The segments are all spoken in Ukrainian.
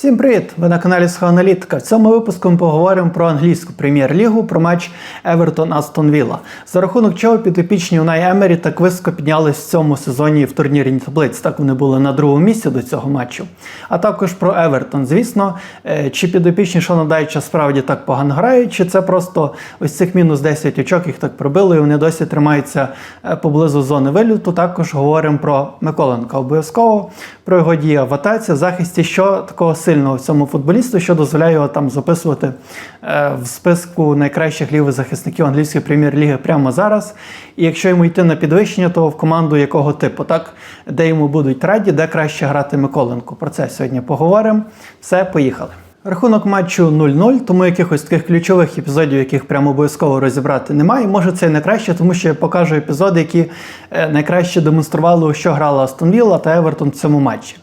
Всім привіт! Ви на каналі Схоаналітика. В цьому випуску ми поговоримо про англійську прем'єр-лігу, про матч Евертон Астон Вілла. За рахунок чого підопічні Унай Емері так високо піднялись в цьому сезоні в турнірній таблиці. Так вони були на другому місці до цього матчу. А також про Евертон. Звісно, е, чи підопічні Шона Дайча справді так погано грають, чи це просто ось цих мінус 10 очок їх так пробили, і вони досі тримаються е, поблизу зони виліту. Також говоримо про Миколенка обов'язково, про його дії в атаці, в захисті, що такого сильного в цьому футболісту, що дозволяє його там записувати е, в списку найкращих лівих захисників англійської прем'єр-ліги прямо зараз. І якщо йому йти на підвищення, то в команду якого типу, так де йому будуть раді, де краще грати Миколенко. Про це сьогодні поговоримо. Все, поїхали. Рахунок матчу 0-0, тому якихось таких ключових епізодів, яких прямо обов'язково розібрати немає. Може це і не краще, тому що я покажу епізоди, які е, найкраще демонстрували, що грала Астон Вілла та Евертон в цьому матчі.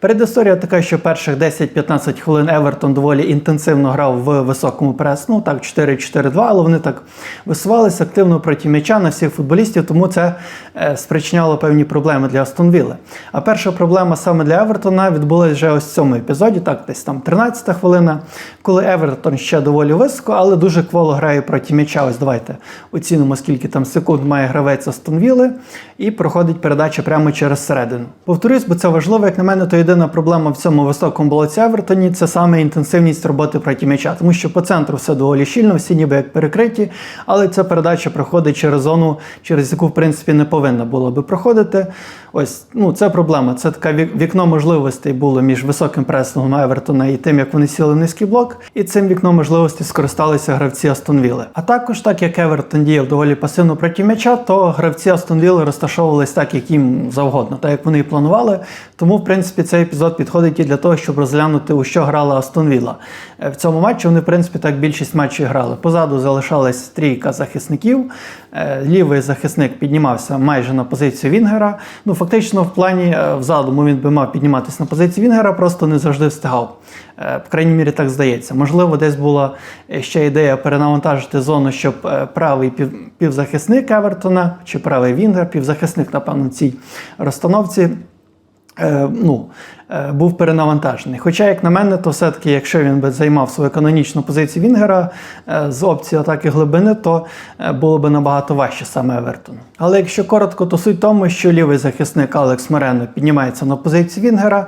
Передісторія така, що перших 10-15 хвилин Евертон доволі інтенсивно грав в високому прес, ну так 4-4-2, але вони так висувалися активно проти м'яча на всіх футболістів, тому це е, спричиняло певні проблеми для Астон Вілли. А перша проблема саме для Евертона відбулася вже ось в цьому епізоді, так десь там 13 хвилина, коли Евертон ще доволі високо, але дуже кволо грає проти м'яча. Ось давайте оцінимо, скільки там секунд має гравець Астон Вілли, і проходить передача прямо через середину. Повторюсь, бо це важливо, як на мене, то єдина проблема в цьому високому болоці Евертоні це саме інтенсивність роботи проти м'яча, тому що по центру все доволі щільно, всі ніби як перекриті, але ця передача проходить через зону, через яку в принципі не повинна була би проходити. Ось ну це проблема. Це таке вік- вікно можливостей було між високим пресингом Евертона і тим, як вони сіли в низький блок, і цим вікном можливостей скористалися гравці Астон Вілли. А також так як Евертон діяв доволі пасивно проти м'яча, то гравці Астон Вілли розташовувались так, як їм завгодно, так як вони і планували. Тому, в принципі, цей епізод підходить і для того, щоб розглянути, у що грала Астон Вілла. Е, В цьому матчі вони, в принципі, так більшість матчів грали. Позаду залишалась трійка захисників. Е, Лівий захисник піднімався майже на позицію Вінгера. Ну, фактично, в плані е, в задуму він би мав підніматися на позицію Вінгера, просто не завжди встигав. Е, По крайній мірі, так здається. Можливо, десь була ще ідея перенавантажити зону, щоб правий пів, півзахисник Евертона чи правий Вінгер, півзахисник, напевно, цій розстановці. Ну, був перенавантажений. Хоча, як на мене, то все-таки, якщо він би займав свою канонічну позицію Вінгера е, з опції атаки глибини, то е, було б набагато важче саме Евертону. Але якщо коротко, то суть тому, що лівий захисник Алекс Морено піднімається на позицію Вінгера,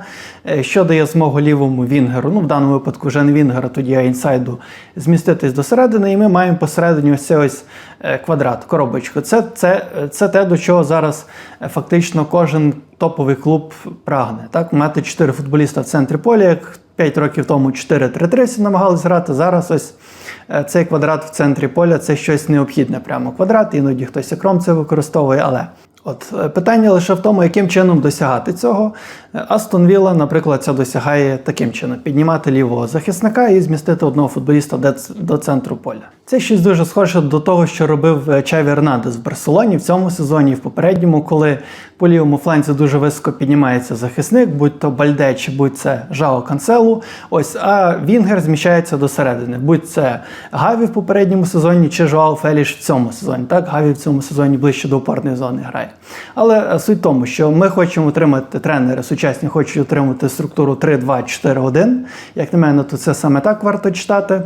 е, що дає змогу лівому Вінгеру, ну в даному випадку вже не Вінгера, тоді а інсайду, зміститись до середини, і ми маємо посередині ось цей ось е, квадрат, коробочку. Це, це, це те, до чого зараз е, фактично кожен топовий клуб прагне. Так, мати чотири футболіста в центрі поля, як 5 років тому 4-3-3 всі намагались грати. Зараз ось е, цей квадрат в центрі поля це щось необхідне. Прямо квадрат, іноді хтось окром це використовує, але. От е, питання лише в тому, яким чином досягати цього. Е, Астон Вілла, наприклад, це досягає таким чином: піднімати лівого захисника і змістити одного футболіста до центру поля. Це щось дуже схоже до того, що робив Чаві Ернандес в Барселоні в цьому сезоні і в попередньому, коли по лівому фланзі дуже високо піднімається захисник, будь то Бальде чи будь це Жао Канцелу. Ось, а Вінгер зміщається до середини. Будь це Гаві в попередньому сезоні чи Жоао Феліш в цьому сезоні. Так, Гаві в цьому сезоні ближче до опорної зони грає. Але е, суть в тому, що ми хочемо отримати тренери сучасні, хочуть отримати структуру 3-2-4-1. Як на мене, то це саме так варто читати.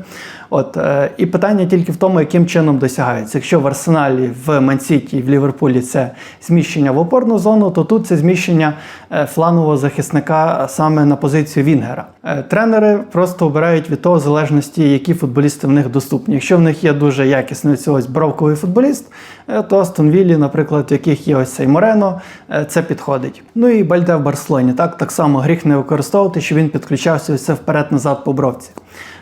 От е, і питання тільки в тому, яким чином досягається. Якщо в Арсеналі, в Мансіті в Ліверпулі це зміщення в опорну зону, то тут це зміщення е, флангового захисника саме на позицію Вінгера. Е, Тренери просто обирають від того залежності, які футболісти в них доступні. Якщо в них є дуже якісний ось бровковий футболіст, то Астон Віллі, наприклад, в яких є ось цей Морено, це підходить. Ну і Бальде в Барселоні. Так, так само гріх не використовувати, що він підключався ось це вперед-назад по бровці.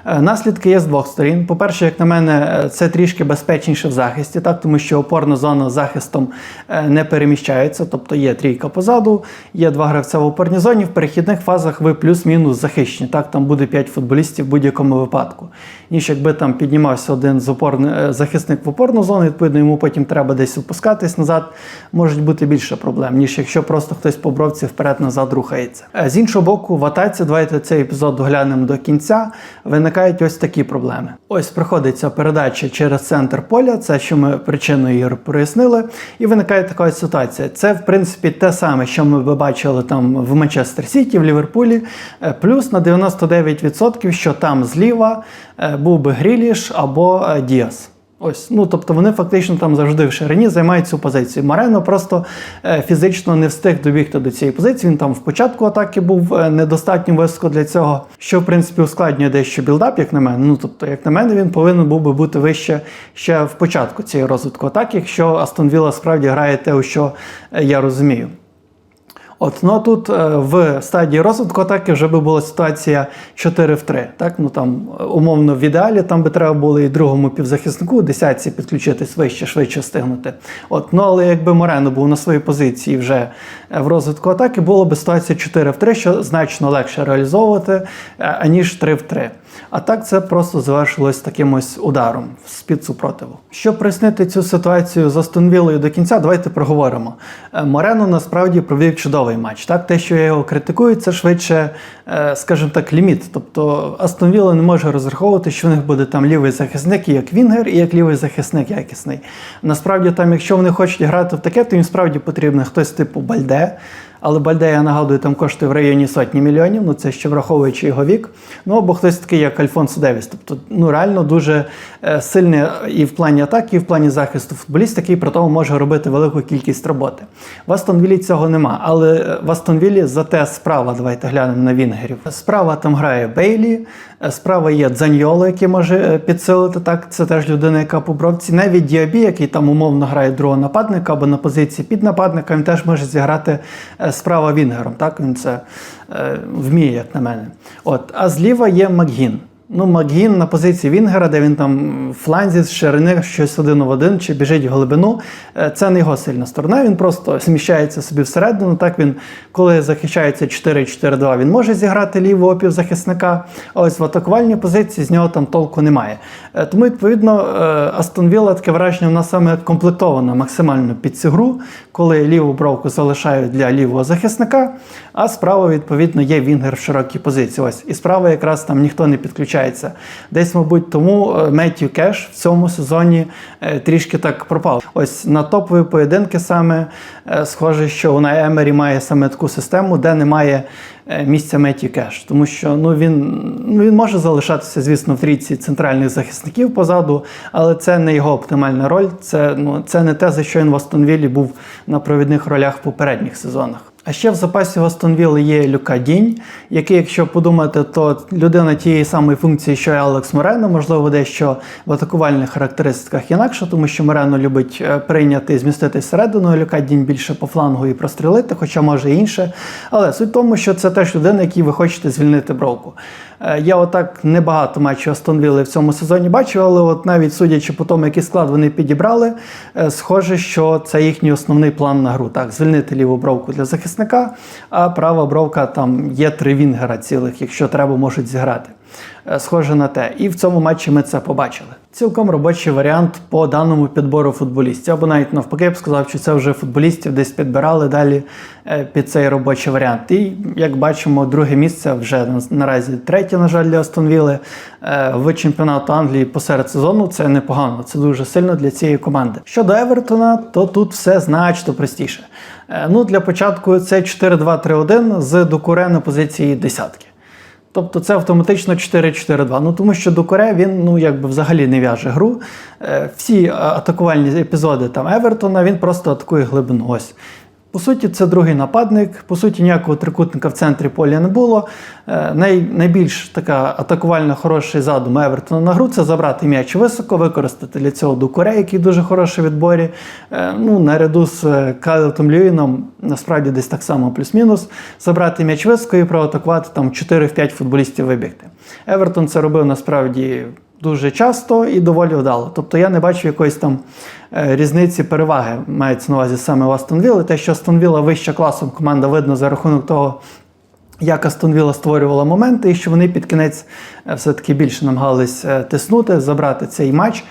Е, Наслідки є з двох сторін. По-перше, як на мене, е, це трішки безпечніше в захисті, так тому що опорна зона з захистом е, не переміщається, тобто є трійка позаду, є два гравця в опорній зоні. В перехідних фазах ви плюс-мінус захищені. Так, там буде 5 футболістів в будь-якому випадку. Ніж якби там піднімався один з опорни, захисник в опорну зону, відповідно, йому потім треба десь опускатись назад. Можуть бути більше проблем, ніж якщо просто хтось по бровці вперед-назад рухається. З іншого боку, в атаці, давайте цей епізод доглянемо до кінця. Виникає виникають ось такі проблеми. Ось проходить ця передача через центр поля, це що ми причиною її прояснили, і виникає така ситуація. Це, в принципі, те саме, що ми би бачили там в Манчестер Сіті, в Ліверпулі, е, плюс на 99%, що там зліва е, був би Гріліш або е, Діас. Ось, ну тобто вони фактично там завжди в ширині займають цю позицію. Марено просто е, фізично не встиг добігти до цієї позиції. Він там в початку атаки був е, недостатньо високо для цього, що в принципі ускладнює дещо білдап, як на мене. Ну тобто, як на мене, він повинен був би бути вище ще в початку цієї розвитку атаки, якщо Астон Вілла справді грає те, у що е, я розумію. От, ну тут е, в стадії розвитку атаки вже би була ситуація 4 в 3. Так? Ну там е, умовно в ідеалі там би треба було і другому півзахиснику, десятці підключитись вище, швидше встигнути. От, ну але якби Морено був на своїй позиції вже е, в розвитку атаки, було б ситуація 4 в 3, що значно легше реалізовувати, аніж 3 в 3. А так це просто завершилось таким ось ударом з-під супротиву. Щоб прояснити цю ситуацію з Астон Віллою до кінця, давайте проговоримо. Е, Морено насправді провів чудовий матч. Так, те, що я його критикую, це швидше, е, скажімо так, ліміт. Тобто Астон Вілла не може розраховувати, що в них буде там лівий захисник, як Вінгер, і як лівий захисник якісний. Насправді, там, якщо вони хочуть грати в таке, то їм справді потрібен хтось типу Бальде. Але Бальде, я нагадую, там коштує в районі сотні мільйонів, ну це ще враховуючи його вік. Ну або хтось такий, як Альфонсо Девіс. Тобто, ну реально дуже е, сильний і в плані атаки, і в плані захисту футболіст, який при тому може робити велику кількість роботи. В Астон Віллі цього нема. Але е, в Астон Віллі зате справа, давайте глянемо на Вінгерів. Справа там грає Бейлі, е, справа є Дзаньоло, який може підсилити. Так, це теж людина, яка по бровці. Навіть Діабі, який там умовно грає другого нападника або на позиції під нападника, він теж може зіграти справа Вінгером. Так, він це е, вміє, як на мене. От, а зліва є Макгін. Ну, Макгін на позиції Вінгера, де він там в фланзі з ширини щось один в один чи біжить в глибину. е, Це не його сильна сторона. Він просто сміщається собі всередину. Так він, коли захищається 4-4-2, він може зіграти лівого півзахисника. А ось в атакувальній позиції з нього там толку немає. Е, Тому, відповідно, е, Астон Вілла таке враження, вона саме комплектована максимально під цю гру, коли ліву бровку залишають для лівого захисника, а справа, відповідно, є Вінгер в широкій позиції. Ось і справа якраз там ніхто не підключається. Десь, мабуть, тому е, Меттью Кеш в цьому сезоні е, трішки так пропав. Ось на топові поєдинки саме е, схоже, що Унай Емері має саме таку систему, де немає місця Меттью Кеш. Тому що ну, він, ну, він може залишатися, звісно, в трійці центральних захисників позаду, але це не його оптимальна роль. Це, ну, це не те, за що він в Астонвіллі був на провідних ролях в попередніх сезонах. А ще в запасі в Астон Вілли є Люка Дінь, який, якщо подумати, то людина тієї самої функції, що і Алекс Морено, можливо, дещо в атакувальних характеристиках інакше, тому що Морено любить е, прийняти і змістити всередину, а Люка Дінь більше по флангу і прострілити, хоча може і інше. Але суть в тому, що це теж людина, якій ви хочете звільнити бровку. Е, Я отак небагато матчів Астон Вілли в цьому сезоні бачив, але от навіть судячи по тому, який склад вони підібрали, е, схоже, що це їхній основний план на гру. Так, звільнити ліву бровку для захисника, а права бровка там є три вінгера цілих, якщо треба, можуть зіграти. Е, Схоже на те. І в цьому матчі ми це побачили. Цілком робочий варіант по даному підбору футболістів. Або навіть навпаки, я б сказав, що це вже футболістів десь підбирали далі е, під цей робочий варіант. І як бачимо, друге місце вже наразі третє, на жаль, для Астон Вілли е, в чемпіонату Англії посеред сезону. Це непогано, це дуже сильно для цієї команди. Щодо Евертона, то тут все значно простіше. Е, Ну, для початку це 4-2-3-1 з Дукуре на позиції десятки. Тобто це автоматично 4-4-2. Ну тому що Дукуре він ну якби взагалі не в'яже гру. Е, Всі атакувальні епізоди там Евертона він просто атакує глибину. Ось. По суті, це другий нападник. По суті, ніякого трикутника в центрі поля не було. Е, Най, найбільш така атакувально хороший задум Евертона на гру це забрати м'яч високо, використати для цього Дукуре, який дуже хороший відборі. Е, Ну, наряду з е, Кайлетом Льюіном, насправді десь так само плюс-мінус. Забрати м'яч високо і проатакувати там 4-5 футболістів вибігти. Евертон це робив насправді дуже часто і доволі вдало. Тобто я не бачу якоїсь там е, різниці переваги, мається на увазі саме у Астон Вілли. Те, що Астон Вілла вища класом команда видно за рахунок того, як Астон Вілла створювала моменти, і що вони під кінець е, все-таки більше намагались е, тиснути, забрати цей матч.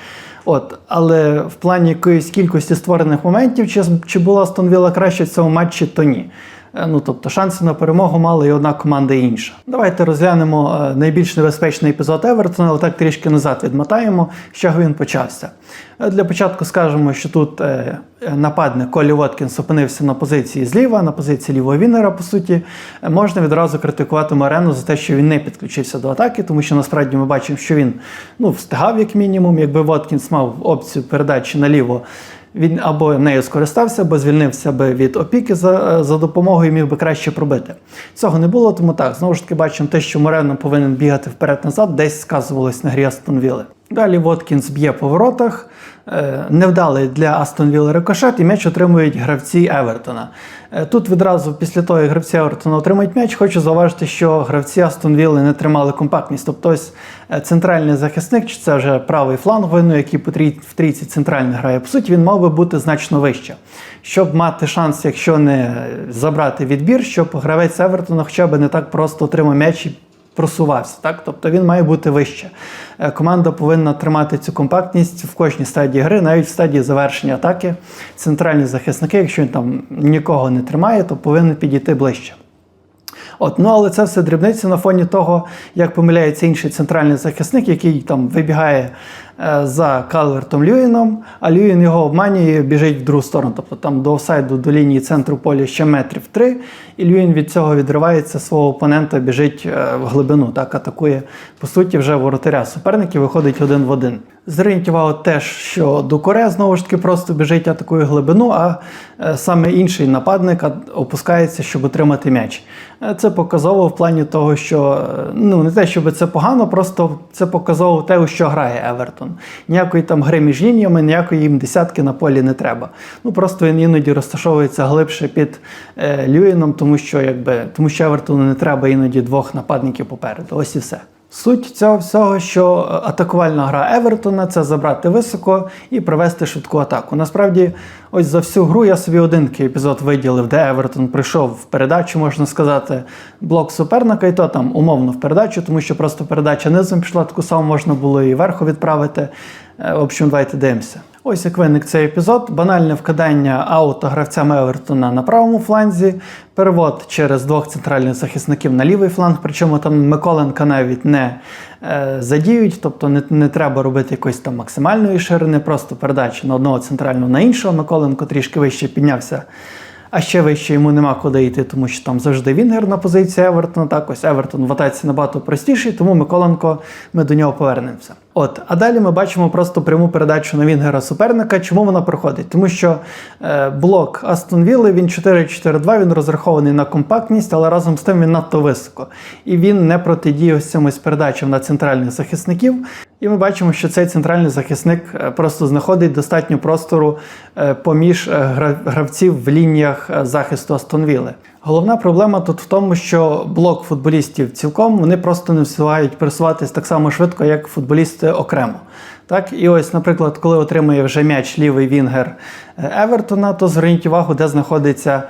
От, але в плані якоїсь кількості створених моментів, чи, чи була Астон Вілла краще в цьому матчі, то ні. Е, Ну, тобто шанси на перемогу мала і одна команда і інша. Давайте розглянемо е, найбільш небезпечний епізод Евертона, але так трішки назад відмотаємо, з чого він почався. Е, Для початку скажемо, що тут нападник Колі Воткінс опинився на позиції зліва, на позиції лівого Вінера, по суті. Можна відразу критикувати Морену за те, що він не підключився до атаки, тому що насправді ми бачимо, що він ну, встигав як мінімум, якби Воткінс мав опцію передачі наліво. Він або нею скористався, або звільнився би від опіки за, за допомогою і міг би краще пробити. Цього не було, тому так, знову ж таки, бачимо те, що Морено повинен бігати вперед-назад, десь сказувалось на грі Астон Вілли. Далі Воткінс б'є по воротах. Е, Невдалий для Астон Вілли рикошет, і м'яч отримують гравці Евертона. Е, Тут відразу після того, як гравці Евертона отримують м'яч, хочу зауважити, що гравці Астон Вілли не тримали компактність. Тобто ось е, центральний захисник, чи це вже правий фланг вину, який в трійці центральний грає. По суті, він мав би бути значно вище. Щоб мати шанс, якщо не забрати відбір, щоб гравець Евертона хоча б не так просто отримав м'яч і просувався. Так? Тобто він має бути вище. Е, Команда повинна тримати цю компактність в кожній стадії гри, навіть в стадії завершення атаки. Центральні захисники, якщо він там нікого не тримає, то повинен підійти ближче. От, ну але це все дрібниці на фоні того, як помиляється інший центральний захисник, який там вибігає за Калвертом Люїном, а Люїн його обманює біжить в другу сторону. Тобто там до офсайду, до лінії центру поля ще метрів три, і Люїн від цього відривається свого опонента, біжить е, в глибину, так атакує по суті вже воротаря суперників, виходить один в один. Увагу теж, що Дукоре знову ж таки просто біжить атакує глибину, а е, саме інший нападник опускається, щоб отримати м'яч. Е, Це показово в плані того, що е, ну не те, щоб це погано, просто це показово те, у що грає Евертон. Ніякої там гри між лініями, ніякої їм десятки на полі не треба. Ну просто він іноді розташовується глибше під е, Люїном, тому що якби тому що Евертону не треба іноді двох нападників попереду. Ось і все. Суть цього всього, що е, атакувальна гра Евертона це забрати високо і провести швидку атаку. Насправді, ось за всю гру я собі один епізод виділив, де Евертон прийшов в передачу, можна сказати, блок суперника, і то там умовно в передачу, тому що просто передача низом пішла, таку саму можна було і верху відправити. Е, В общем, давайте дивимося. Ось як виник цей епізод. Банальне вкидання аута гравцям Евертона на правому фланзі, перевод через двох центральних захисників на лівий фланг. Причому там Миколенка навіть не е, задіють, тобто не, не треба робити якоїсь там максимальної ширини, просто передача на одного центрального на іншого. Миколенко трішки вище піднявся. А ще вище йому нема куди йти, тому що там завжди Вінгер на позиції Евертона. Так ось Евертон в атаці набагато простіший, тому Миколенко ми до нього повернемося. От, а далі ми бачимо просто пряму передачу на Вінгера суперника. Чому вона проходить? Тому що е, блок Астон Вілли, він 4-4-2, він розрахований на компактність, але разом з тим він надто високо. І він не протидіє ось цим передачам на центральних захисників. І ми бачимо, що цей центральний захисник е, просто знаходить достатньо простору е, поміж е, гравців в лініях захисту Астон Вілли. Головна проблема тут в тому, що блок футболістів цілком вони просто не встигають пересуватись так само швидко, як футболісти окремо. Так, і ось, наприклад, коли отримує вже м'яч лівий Вінгер е, Евертона, то зверніть увагу, де знаходиться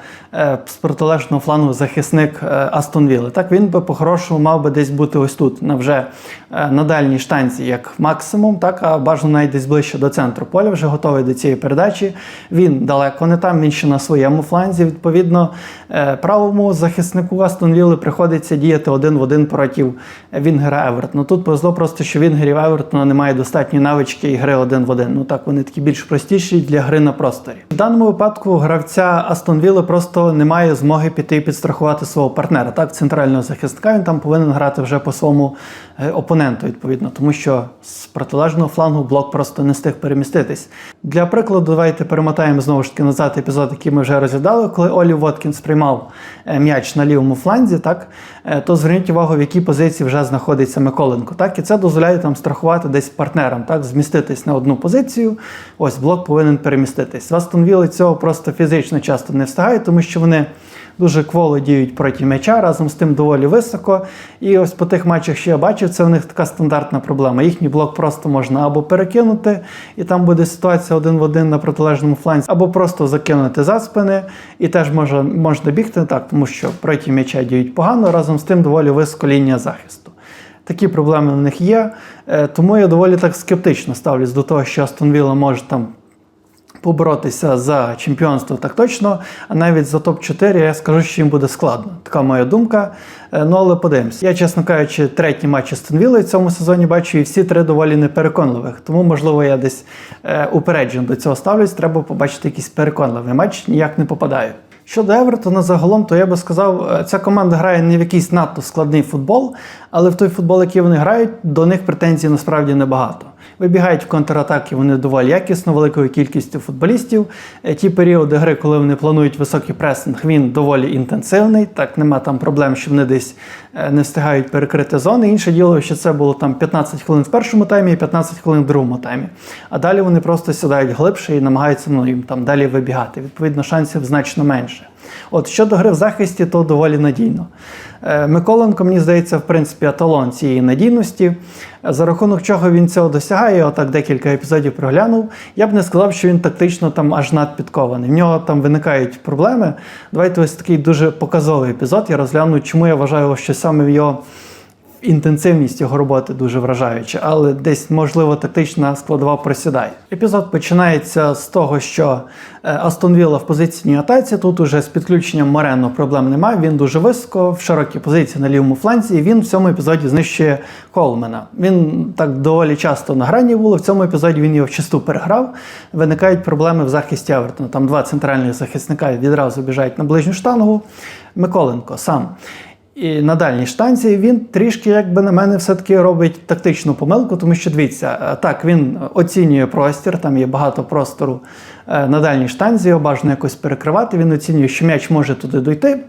з протилежного флангу захисник е, Астон Вілли. Так він би по-хорошому мав би десь бути ось тут, на вже е, на дальній штанці, як максимум, так, а бажано навіть десь ближче до центру поля, вже готовий до цієї передачі. Він далеко не там, він ще на своєму фланзі. Відповідно, е, правому захиснику Астон Вілли приходиться діяти один в один проти Вінгера Евертона. Тут повезло просто, що Вінгерів Евертона немає достатньої навички і гри один в один. Ну так вони такі більш простіші для гри на просторі. В даному випадку гравця Астон Вілли просто не має змоги піти і підстрахувати свого партнера. Так, центрального захисника він там повинен грати вже по своєму е, опоненту, відповідно, тому що з протилежного флангу блок просто не встиг переміститись. Для прикладу, давайте перемотаємо знову ж таки назад епізод, який ми вже розглядали, коли Олі Воткінс приймав е, м'яч на лівому фланзі, так, е, то зверніть увагу, в якій позиції вже знаходиться Миколенко. Так, і це дозволяє там страхувати десь партнерам, так, зміститись на одну позицію. Ось блок повинен переміститись. Вілли цього просто фізично часто не встигають, тому що вони дуже кволо діють проти м'яча, разом з тим доволі високо. І ось по тих матчах, що я бачив, це у них така стандартна проблема. Їхній блок просто можна або перекинути, і там буде ситуація один в один на протилежному фланзі, або просто закинути за спини, і теж може, можна бігти так, тому що проти м'яча діють погано, разом з тим доволі високо лінія захисту. Такі проблеми в них є, Е, тому я доволі так скептично ставлюсь до того, що Астон Вілла може там поборотися за чемпіонство так точно, а навіть за топ-4 я скажу, що їм буде складно. Така моя думка. Е, Ну але подивимось. Я, чесно кажучи, третій матч Астон Вілли в цьому сезоні бачу, і всі три доволі непереконливих. Тому, можливо, я десь е, упереджено до цього ставлюсь. Треба побачити якийсь переконливий матч, ніяк не попадаю. Щодо Евертона загалом, то я би сказав, е, ця команда грає не в якийсь надто складний футбол, але в той футбол, який вони грають, до них претензій насправді небагато. Вибігають в контратаки вони доволі якісно, великою кількістю футболістів. Е, Ті періоди гри, коли вони планують високий пресинг, він доволі інтенсивний. Так нема там проблем, що вони десь е, не встигають перекрити зони. Інше діло, що це було там 15 хвилин в першому таймі і 15 хвилин в другому таймі. А далі вони просто сідають глибше і намагаються ну, їм там далі вибігати. Відповідно, шансів значно менше. От щодо гри в захисті, то доволі надійно. Е, Миколенко, мені здається, в принципі, аталон цієї надійності. За рахунок чого він цього досягає, отак декілька епізодів проглянув. Я б не сказав, що він тактично там аж надпідкований. В нього там виникають проблеми. Давайте ось такий дуже показовий епізод. Я розгляну, чому я вважаю, що саме в його інтенсивність його роботи дуже вражаюча, але десь, можливо, тактична складова просідає. Епізод починається з того, що е, Астон Вілла в позиційній атаці. Тут уже з підключенням Морено проблем немає. Він дуже високо, в широкій позиції на лівому фланці, і він в цьому епізоді знищує Колмена. Він так доволі часто на грані було. В цьому епізоді він його вчасту переграв. Виникають проблеми в захисті Евертона. Там два центральних захисника відразу біжать на ближню штангу. Миколенко сам. І на дальній штанці він трішки, як би на мене, все-таки робить тактичну помилку, тому що дивіться, е, так, він оцінює простір, там є багато простору е, на дальній штанзі, його бажано якось перекривати. Він оцінює, що м'яч може туди дойти.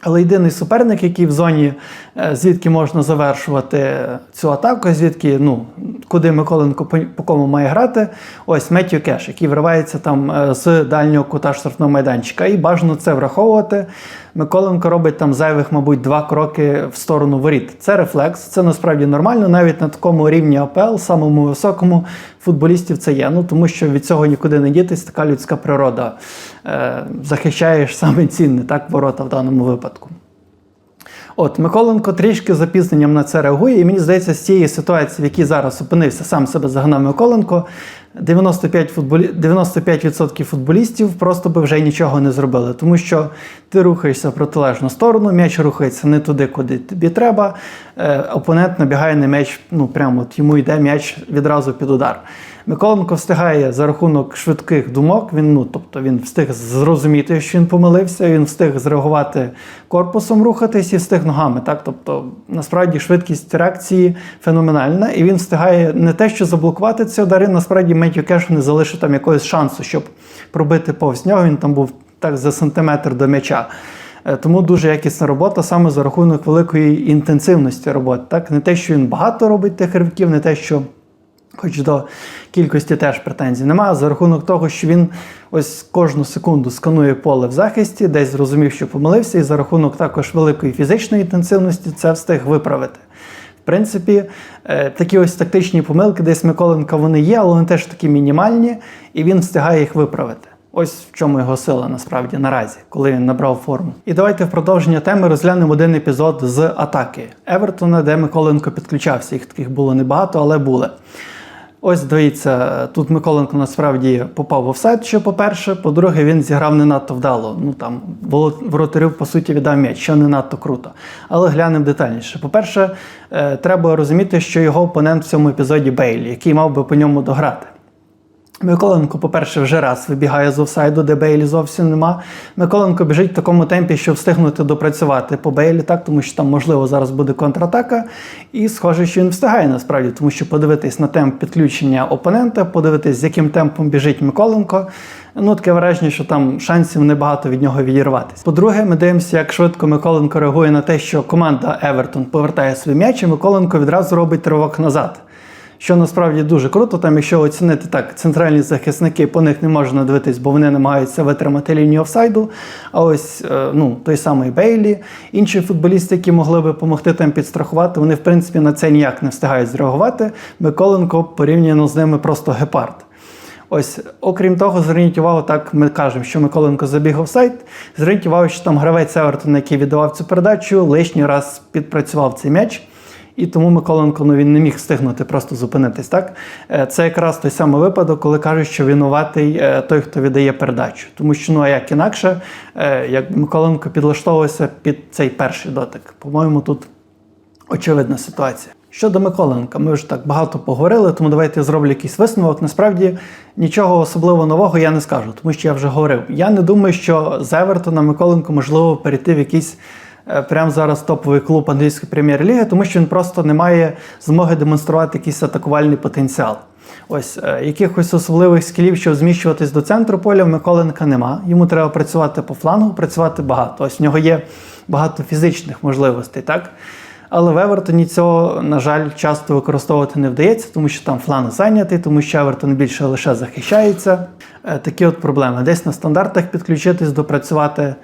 Але єдиний суперник, який в зоні, е, звідки можна завершувати цю атаку, звідки, ну, куди Миколенко по, кому має грати, ось Меттю Кеш, який вривається там е, з дальнього кута штрафного майданчика. І бажано це враховувати. Миколенко робить там зайвих, мабуть, два кроки в сторону воріт. Це рефлекс, це насправді нормально. Навіть на такому рівні АПЛ, самому високому футболістів це є. Ну тому що від цього нікуди не дітись, така людська природа. Е, захищаєш саме цінне, так, ворота в даному випадку. От Миколенко трішки з опізненням на це реагує, і мені здається, з цієї ситуації, в якій зараз опинився, сам себе загнав Миколенко, 95%, футболі... 95% футболістів просто би вже нічого не зробили, тому що ти рухаєшся в протилежну сторону, м'яч рухається не туди, куди тобі треба. Е, опонент набігає на м'яч, ну прямо от йому йде м'яч відразу під удар. Миколенко встигає за рахунок швидких думок. Він ну, тобто він встиг зрозуміти, що він помилився. Він встиг зреагувати корпусом, рухатись і встиг ногами. Так, тобто, насправді швидкість реакції феноменальна, і він встигає не те, що заблокувати ці удари. Насправді Меттю Кеш не залишив там якогось шансу, щоб пробити повз нього. Він там був так за сантиметр до м'яча. Е, Тому дуже якісна робота саме за рахунок великої інтенсивності роботи. Так, не те, що він багато робить тих ривків, не те, що. Хоч до кількості теж претензій немає, за рахунок того, що він ось кожну секунду сканує поле в захисті, десь зрозумів, що помилився, і за рахунок також великої фізичної інтенсивності це встиг виправити. В принципі, е, такі ось тактичні помилки, десь Миколенка вони є, але вони теж такі мінімальні, і він встигає їх виправити. Ось в чому його сила насправді наразі, коли він набрав форму. І давайте в продовження теми розглянемо один епізод з атаки Евертона, де Миколенко підключався. Їх таких було небагато, але були. Ось дивіться, тут Миколенко насправді попав в офсайд, що по-перше. По-друге, він зіграв не надто вдало. Ну там воротарів, по суті, віддав м'яч, що не надто круто. Але глянемо детальніше. По-перше, е, треба розуміти, що його опонент в цьому епізоді Бейлі, який мав би по ньому дограти. Миколенко, по-перше, вже раз вибігає з офсайду, де Бейлі зовсім нема. Миколенко біжить в такому темпі, щоб встигнути допрацювати по Бейлі, так, тому що там, можливо, зараз буде контратака. І схоже, що він встигає насправді, тому що подивитись на темп підключення опонента, подивитись, з яким темпом біжить Миколенко. Ну, таке враження, що там шансів небагато від нього відірватися. По-друге, ми дивимося, як швидко Миколенко реагує на те, що команда Евертон повертає свій м'яч, і Миколенко відразу робить ривок назад що насправді дуже круто. Там, якщо оцінити так, центральні захисники по них не можна дивитись, бо вони намагаються витримати лінію офсайду. А ось е, ну, той самий Бейлі, інші футболісти, які могли би допомогти там підстрахувати, вони в принципі на це ніяк не встигають зреагувати. Миколенко порівняно з ними просто гепард. Ось, окрім того, зверніть увагу, так ми кажемо, що Миколенко забігав сайт. Зверніть увагу, що там гравець Евертона, який віддавав цю передачу, лишній раз підпрацював цей м'яч. І тому Миколенко ну, він не міг встигнути просто зупинитись. Так? Е, Це якраз той самий випадок, коли кажуть, що винуватий е, той, хто віддає передачу. Тому що, ну а як інакше, е, як Миколенко підлаштовувався під цей перший дотик. По-моєму, тут очевидна ситуація. Щодо Миколенка, ми вже так багато поговорили, тому давайте я зроблю якийсь висновок. Насправді нічого особливо нового я не скажу, тому що я вже говорив. Я не думаю, що з Евертона Миколенко можливо перейти в якийсь прямо зараз топовий клуб англійської прем'єр-ліги, тому що він просто не має змоги демонструвати якийсь атакувальний потенціал. Ось е, якихось особливих скілів, щоб зміщуватись до центру поля, в Миколенка нема. Йому треба працювати по флангу, працювати багато. Ось в нього є багато фізичних можливостей, так? Але в Евертоні цього, на жаль, часто використовувати не вдається, тому що там фланг зайнятий, тому що Евертон більше лише захищається. Е, Такі от проблеми. Десь на стандартах підключитись, допрацювати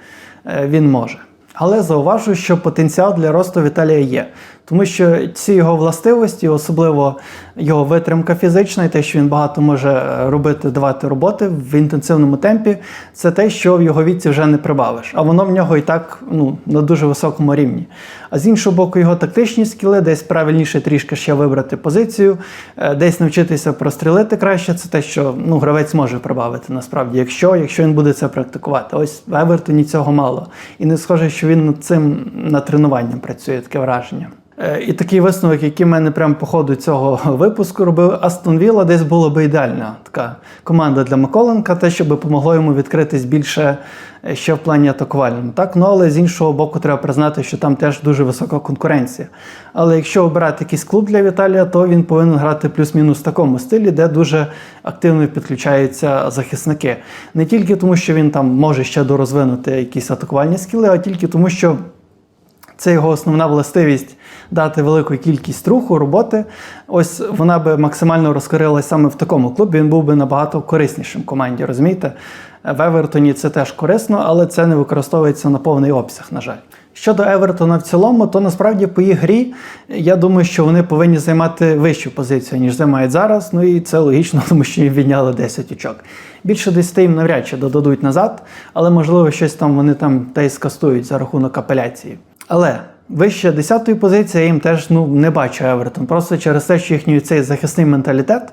е, він може. Але зауважу, що потенціал для росту Віталія є, тому що ці його властивості, особливо його витримка фізична, і те, що він багато може робити, давати роботи в інтенсивному темпі, це те, що в його віці вже не прибавиш. А воно в нього і так ну, на дуже високому рівні. А з іншого боку, його тактичні скіли, десь правильніше трішки ще вибрати позицію, е, десь навчитися прострілити краще. Це те, що ну, гравець може прибавити насправді, якщо, якщо він буде це практикувати. Ось в Евертоні цього мало. І не схоже, що він над цим на тренуванням працює таке враження. Е, І такий висновок, який в мене прямо по ходу цього випуску робив Астон Вілла, десь було би ідеальна така команда для Миколенка, те, щоб допомогло йому відкритись більше е, ще в плані атакувальному. Так, ну але з іншого боку, треба признати, що там теж дуже висока конкуренція. Але якщо обирати якийсь клуб для Віталія, то він повинен грати плюс-мінус в такому стилі, де дуже активно підключаються захисники. Не тільки тому, що він там може ще дорозвинути якісь атакувальні скіли, а тільки тому, що. Це його основна властивість дати велику кількість руху, роботи. Ось вона би максимально розкорилась саме в такому клубі. Він був би набагато кориснішим команді. Розумієте? В Евертоні це теж корисно, але це не використовується на повний обсяг, на жаль. Щодо Евертона в цілому, то насправді по їх грі я думаю, що вони повинні займати вищу позицію, ніж займають зараз. Ну і це логічно, тому що їм відняли 10 очок. Більше 10 їм навряд чи додадуть назад, але можливо щось там вони там та й скастують за рахунок апеляції. Але вище 10-ї позиції я їм теж ну, не бачу Евертон. Просто через те, що їхній цей захисний менталітет,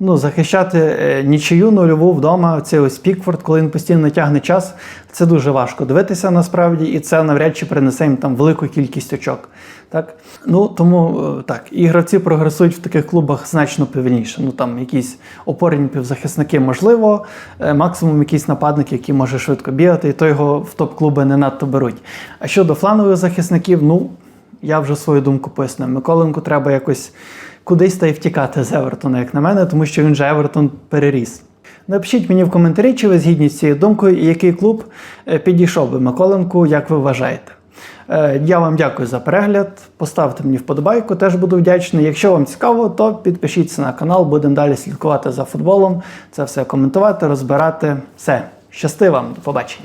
ну, захищати е, нічию нульову вдома, цей ось Пікфорд, коли він постійно тягне час, це дуже важко дивитися насправді, і це навряд чи принесе їм там велику кількість очок. Так? Ну, тому е, так, і гравці прогресують в таких клубах значно повільніше. Ну там якісь опорні півзахисники можливо, е, максимум якийсь нападник, який може швидко бігати, і то його в топ-клуби не надто беруть. А щодо фланових захисників, ну я вже свою думку пояснив. Миколенку треба якось кудись та й втікати з Евертона, як на мене, тому що він же Евертон переріс. Напишіть мені в коментарі, чи ви згідні з цією думкою, і який клуб е, підійшов би Миколенку, як ви вважаєте. Е, Я вам дякую за перегляд. Поставте мені вподобайку, теж буду вдячний. Якщо вам цікаво, то підпишіться на канал, будемо далі слідкувати за футболом. Це все коментувати, розбирати. Все. Щасти вам, до побачення.